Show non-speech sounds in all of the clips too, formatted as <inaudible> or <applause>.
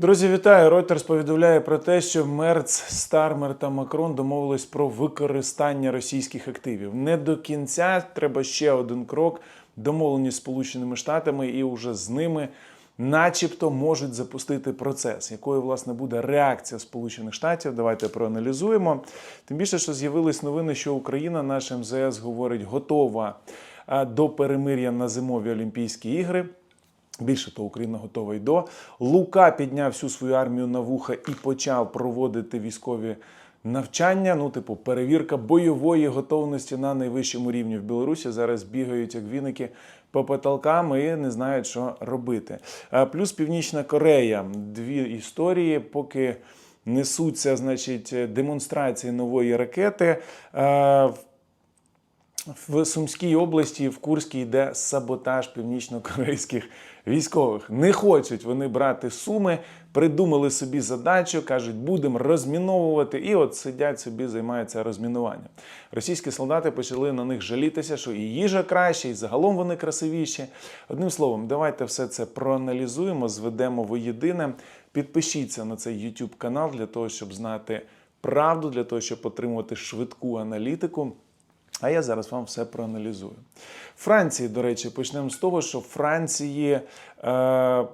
Друзі, вітаю! Reuters повідомляє про те, що Мерц, Стармер та Макрон домовились про використання російських активів. Не до кінця треба ще один крок. Домовлені з Сполученими Штатами, і вже з ними, начебто, можуть запустити процес, якою власне буде реакція Сполучених Штатів. Давайте проаналізуємо. Тим більше, що з'явились новини, що Україна, наш МЗС говорить, готова до перемир'я на зимові Олімпійські ігри. Більше того, Україна готова й до. Лука підняв всю свою армію на вуха і почав проводити військові навчання. Ну, типу, перевірка бойової готовності на найвищому рівні в Білорусі. Зараз бігають як віники по потолкам і не знають, що робити. Плюс Північна Корея. Дві історії, поки несуться, значить, демонстрації нової ракети. В Сумській області, в Курській йде саботаж північно-корейських військових. Не хочуть вони брати суми, придумали собі задачу, кажуть, будемо розміновувати. І от сидять собі, займаються розмінуванням. Російські солдати почали на них жалітися, що і їжа краще, і загалом вони красивіші. Одним словом, давайте все це проаналізуємо, зведемо воєдине. Підпишіться на цей YouTube канал для того, щоб знати правду, для того, щоб отримувати швидку аналітику. А я зараз вам все проаналізую. Франції, до речі, почнемо з того, що Франції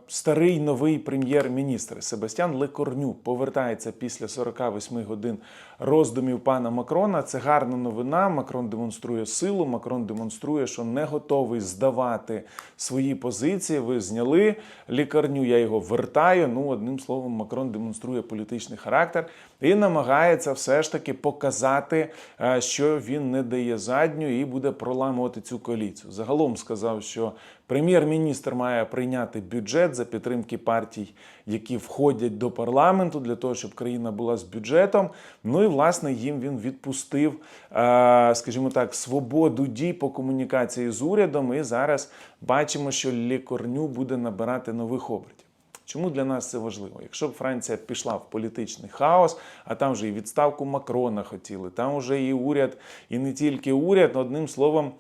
старий новий прем'єр-міністр Себастьян Лекорню повертається після 48 годин роздумів пана Макрона. Це гарна новина. Макрон демонструє силу. Макрон демонструє, що не готовий здавати свої позиції. Ви зняли лікарню, я його вертаю. Ну, одним словом, Макрон демонструє політичний характер і намагається все ж таки показати, е, що він не дає задню і буде проламувати цю коаліцію. Загалом сказав, що прем'єр-міністр має прийняти бюджет за підтримки партій, які входять до парламенту, для того, щоб країна була з бюджетом. Ну і власне їм він відпустив, е, скажімо так, свободу дій по комунікації з урядом. І зараз бачимо, що лікорню буде набирати нових обертів. Чому для нас це важливо? Якщо б Франція пішла в політичний хаос, а там вже і відставку Макрона хотіли, там вже і уряд, і не тільки уряд, одним словом,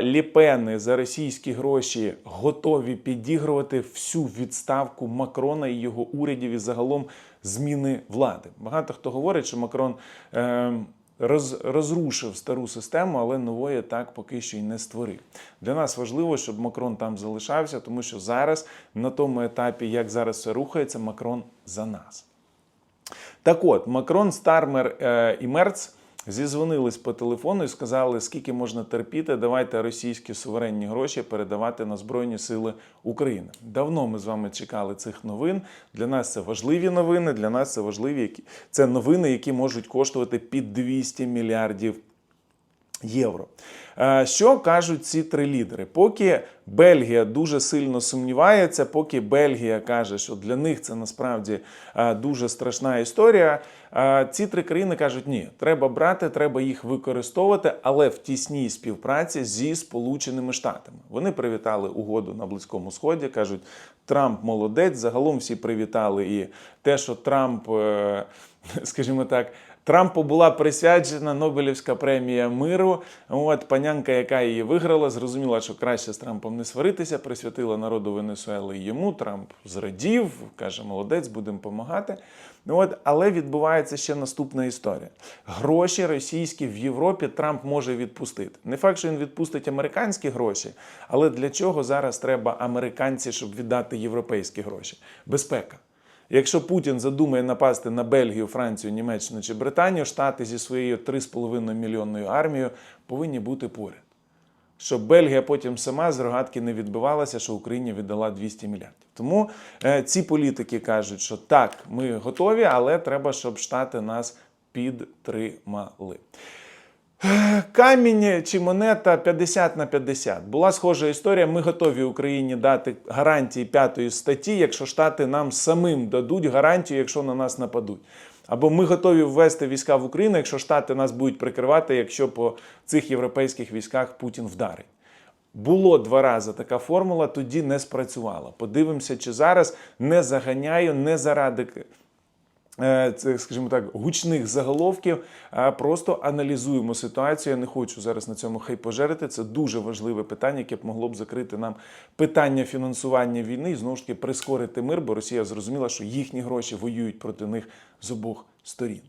ліпени за російські гроші готові підігрувати всю відставку Макрона і його урядів і загалом зміни влади. Багато хто говорить, що Макрон. Е, роз, розрушив стару систему, але нової так поки що й не створив. Для нас важливо, щоб Макрон там залишався, тому що зараз на тому етапі, як зараз все рухається, Макрон за нас. Так от, Макрон, Стармер е, і Мерц зізвонились по телефону і сказали, скільки можна терпіти, давайте російські суверенні гроші передавати на Збройні Сили України. Давно ми з вами чекали цих новин. Для нас це важливі новини. Для нас це важливі які це новини, які можуть коштувати під 200 мільярдів євро. Е, Що кажуть ці три лідери? Поки Бельгія дуже сильно сумнівається, поки Бельгія каже, що для них це насправді е, дуже страшна історія. е, Ці три країни кажуть, ні, треба брати, треба їх використовувати, але в тісній співпраці зі Сполученими Штатами. Вони привітали угоду на Близькому Сході. кажуть, Трамп молодець. Загалом всі привітали і те, що Трамп, скажімо так. Трампу була присвячена Нобелівська премія миру. От панянка, яка її виграла, зрозуміла, що краще з Трампом не сваритися, присвятила народу Венесуели йому. Трамп зрадів, каже, молодець, будемо допомагати. От, але відбувається ще наступна історія. Гроші російські в Європі Трамп може відпустити. Не факт, що він відпустить американські гроші, але для чого зараз треба американці, щоб віддати європейські гроші? Безпека. Якщо Путін задумає напасти на Бельгію, Францію, Німеччину чи Британію, Штати зі своєю 3,5 мільйонною армією повинні бути поряд. Щоб Бельгія потім сама з рогатки не відбивалася, що Україні віддала 200 мільярдів. Тому е, ці політики кажуть, що так, ми готові, але треба, щоб Штати нас підтримали. Камінь чи монета 50 на 50. Була схожа історія. Ми готові Україні дати гарантії п'ятої статті, якщо Штати нам самим дадуть гарантію, якщо на нас нападуть. Або ми готові ввести війська в Україну, якщо Штати нас будуть прикривати, якщо по цих європейських військах Путін вдарить. Було два рази така формула, тоді не спрацювала. Подивимося, чи зараз не заганяю, не заради е, це, скажімо так, гучних заголовків, а просто аналізуємо ситуацію. Я не хочу зараз на цьому хайпожерити. Це дуже важливе питання, яке б могло б закрити нам питання фінансування війни і знову ж таки прискорити мир, бо Росія зрозуміла, що їхні гроші воюють проти них з обох сторін.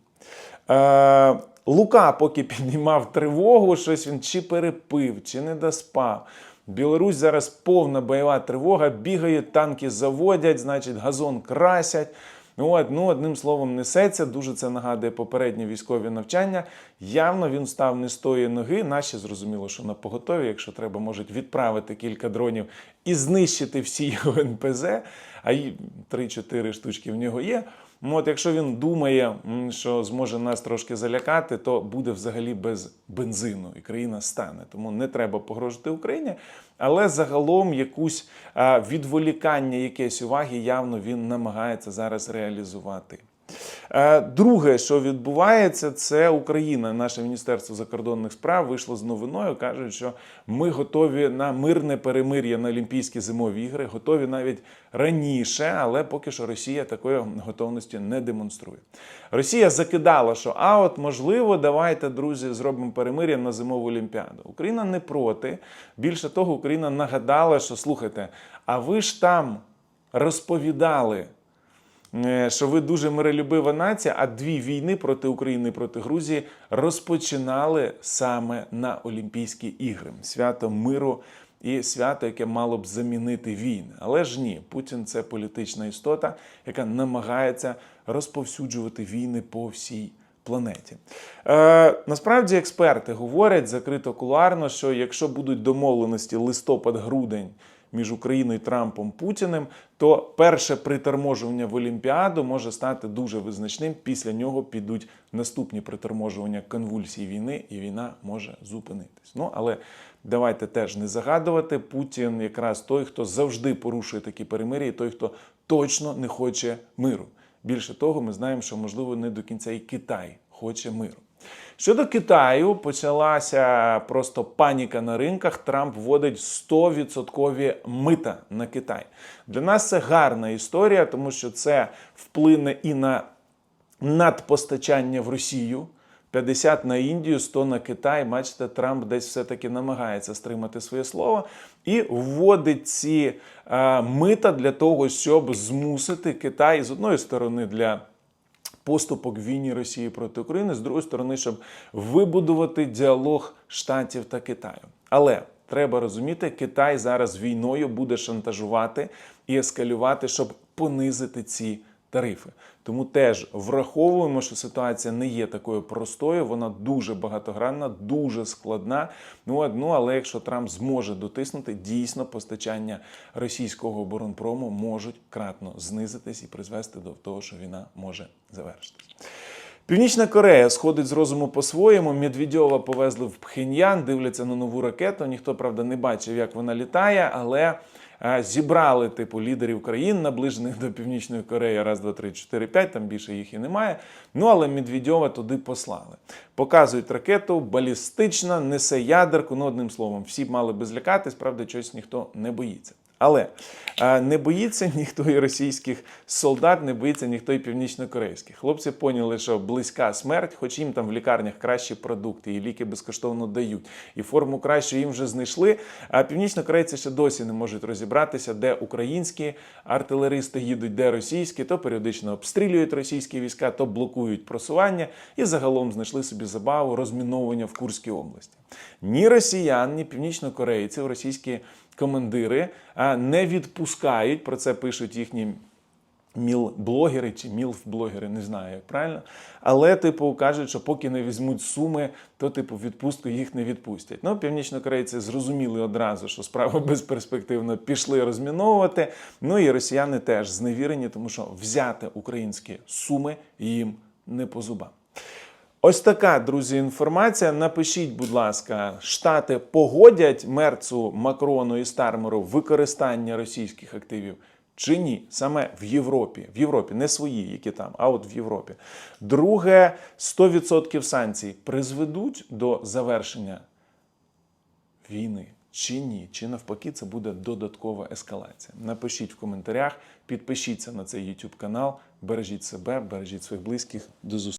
Е, Лука, поки піднімав тривогу, щось він чи перепив, чи не доспав. Білорусь зараз повна бойова тривога, бігають, танки заводять, значить, газон красять. Ну, От, ну, одним словом, несеться. Дуже це нагадує попередні військові навчання. Явно він став не з тої ноги. Наші зрозуміло, що на поготові, якщо треба, можуть відправити кілька дронів і знищити всі його НПЗ, а й 3-4 штучки в нього є. Ну, от якщо він думає, що зможе нас трошки залякати, то буде взагалі без бензину, і країна стане. Тому не треба погрожувати Україні. Але загалом якусь відволікання, якесь уваги явно він намагається зараз реалізувати. Е, Друге, що відбувається, це Україна. Наше міністерство закордонних справ вийшло з новиною. кажуть, що ми готові на мирне перемир'я на Олімпійські зимові ігри, готові навіть раніше, але поки що Росія такої готовності не демонструє. Росія закидала, що а от можливо, давайте, друзі, зробимо перемир'я на зимову олімпіаду. Україна не проти. Більше того, Україна нагадала, що слухайте, а ви ж там розповідали що ви дуже миролюбива нація, а дві війни проти України і проти Грузії розпочинали саме на Олімпійські ігри. Свято миру і свято, яке мало б замінити війни. Але ж ні, Путін це політична істота, яка намагається розповсюджувати війни по всій планеті. Е, насправді експерти говорять закрито кулуарно, що якщо будуть домовленості листопад-грудень між Україною Трампом Путіним, то перше приторможування в Олімпіаду може стати дуже визначним. Після нього підуть наступні приторможування конвульсій війни, і війна може зупинитись. Ну але давайте теж не загадувати. Путін якраз той, хто завжди порушує такі перемир'я, і той, хто точно не хоче миру. Більше того, ми знаємо, що можливо не до кінця і Китай хоче миру. Щодо Китаю, почалася просто паніка на ринках. Трамп вводить 100% мита на Китай. Для нас це гарна історія, тому що це вплине і на надпостачання в Росію. 50 на Індію, 100 на Китай. Бачите, Трамп десь все-таки намагається стримати своє слово і вводить ці е, мита для того, щоб змусити Китай з одної сторони для поступок в війні Росії проти України, з другої сторони, щоб вибудувати діалог Штатів та Китаю. Але треба розуміти, Китай зараз війною буде шантажувати і ескалювати, щоб понизити ці тарифи. Тому теж враховуємо, що ситуація не є такою простою, вона дуже багатогранна, дуже складна. Ну, ну але якщо Трамп зможе дотиснути, дійсно постачання російського оборонпрому можуть кратно знизитись і призвести до того, що війна може завершитись. Північна Корея сходить з розуму по-своєму. Медведьова повезли в Пхеньян, дивляться на нову ракету. Ніхто, правда, не бачив, як вона літає, але зібрали типу лідерів країн, наближених до Північної Кореї. Раз, два, три, чотири, п'ять. Там більше їх і немає. Ну але Медведьова туди послали. Показують ракету, балістична, несе ядерку. Ну, одним словом, всі мали би злякатись, правда, чогось ніхто не боїться. Але е, не боїться <laughs> ніхто і російських солдат, не боїться ніхто і північнокорейських. Хлопці поняли, що близька смерть, хоч їм там в лікарнях кращі продукти, і ліки безкоштовно дають, і форму кращу їм вже знайшли. А північнокорейці ще досі не можуть розібратися, де українські артилеристи їдуть, де російські, то періодично обстрілюють російські війська, то блокують просування і загалом знайшли собі забаву розміновування в Курській області. Ні росіян, ні північнокорейців, російські командири не відпускають. Про це пишуть їхні міл-блогери чи мілф-блогери, не знаю, як правильно. Але, типу, кажуть, що поки не візьмуть суми, то, типу, відпустку їх не відпустять. Ну, північнокорейці зрозуміли одразу, що справа <laughs> безперспективна, пішли розміновувати. Ну і росіяни теж зневірені, тому що взяти українські суми їм не по зубам. Ось така, друзі, інформація. Напишіть, будь ласка, штати погодять Мерцу, Макрону і Стармеру використання російських активів чи ні? Саме в Європі. В Європі, не свої, які там, а от в Європі. Друге, 100% санкцій призведуть до завершення війни. чи ні? Чи навпаки це буде додаткова ескалація? Напишіть в коментарях, підпишіться на цей YouTube канал, бережіть себе, бережіть своїх близьких. До зустрічі.